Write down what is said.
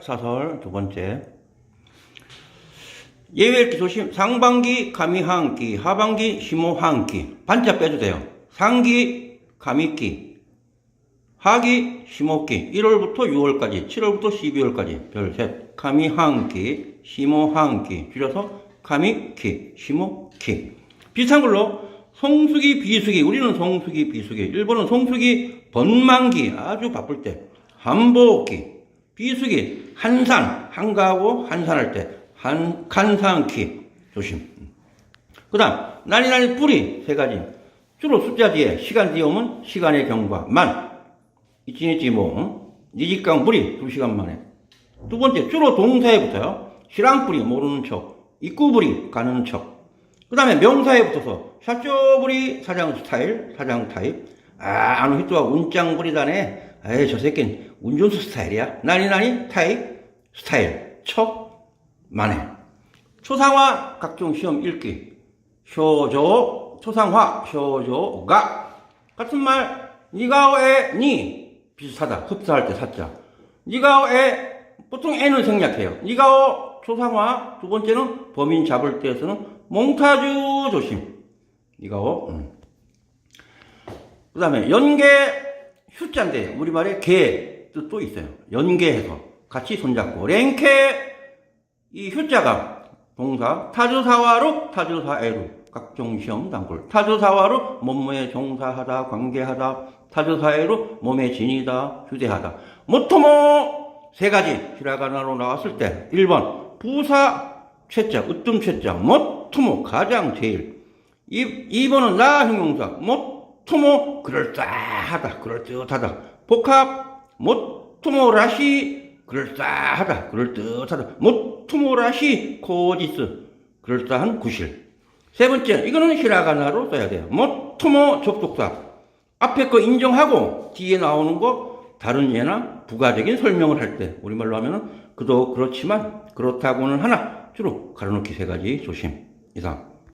사설 두 번째. 예외일기 조심. 상반기 가미한기, 하반기 시모한기. 반자 빼도 돼요. 상기 가미기, 하기 시모기. 1월부터 6월까지, 7월부터 12월까지 별 셋. 가미한기, 시모한기. 줄여서 가미키, 시모키. 비슷한 걸로 송수기, 비수기. 우리는 송수기, 비수기. 일본은 송수기, 번만기. 아주 바쁠 때. 한복기. 비수기, 한산, 한가하고 한산할 때, 한, 간산키, 조심. 그 다음, 난이난이 뿌리, 세 가지. 주로 숫자 뒤에, 시간 뒤에 오면 시간의 경과, 만. 이치니치 뭐, 니직강 뿌리, 두 시간 만에. 두 번째, 주로 동사에 붙어요. 실랑 뿌리, 모르는 척. 입구 뿌리, 가는 척. 그 다음에 명사에 붙어서, 샤쪼 뿌리, 사장 스타일, 사장 타입. 아, 아는 히트와 운짱 뿌리다네. 에이, 저 새끼는 운전수 스타일이야. 나니 나니 타입, 스타일, 척, 만해. 초상화 각종 시험 읽기. 쇼조, 초상화, 쇼조가. 같은 말, 니가오에 니. 비슷하다. 흡사할 때 사자. 니가오에, 보통 애는 생략해요. 니가오, 초상화. 두 번째는 범인 잡을 때에서는 몽타주 조심. 니가오. 음. 그 다음에 연계 휴자인데 우리말에 개 뜻도 있어요. 연계해서 같이 손잡고. 랭케 이 휴자가 동사 타주사와로 타주사에로 각종 시험 단골. 타주사와로 몸에 종사하다 관계하다 타주사에로 몸에 지니다 휴대하다. 모토모 세 가지 히라가나로 나왔을 때 1번 부사 최자 으뜸 최자 모토모 가장 제일. 2, 번은 나 형용사 모토모 그럴싸하다 그럴듯하다. 복합 모토모 라시 그럴싸하다 그럴듯하다. 모토모 라시 코지스 그럴싸한 구실. 세 번째 이거는 히라가나로 써야 돼요. 모토모 접속사. 앞에 거 인정하고 뒤에 나오는 거 다른 예나 부가적인 설명을 할 때 우리말로 하면은 그도 그렇지만 그렇다고는 하나 주로 가로놓기 세 가지 조심. 이상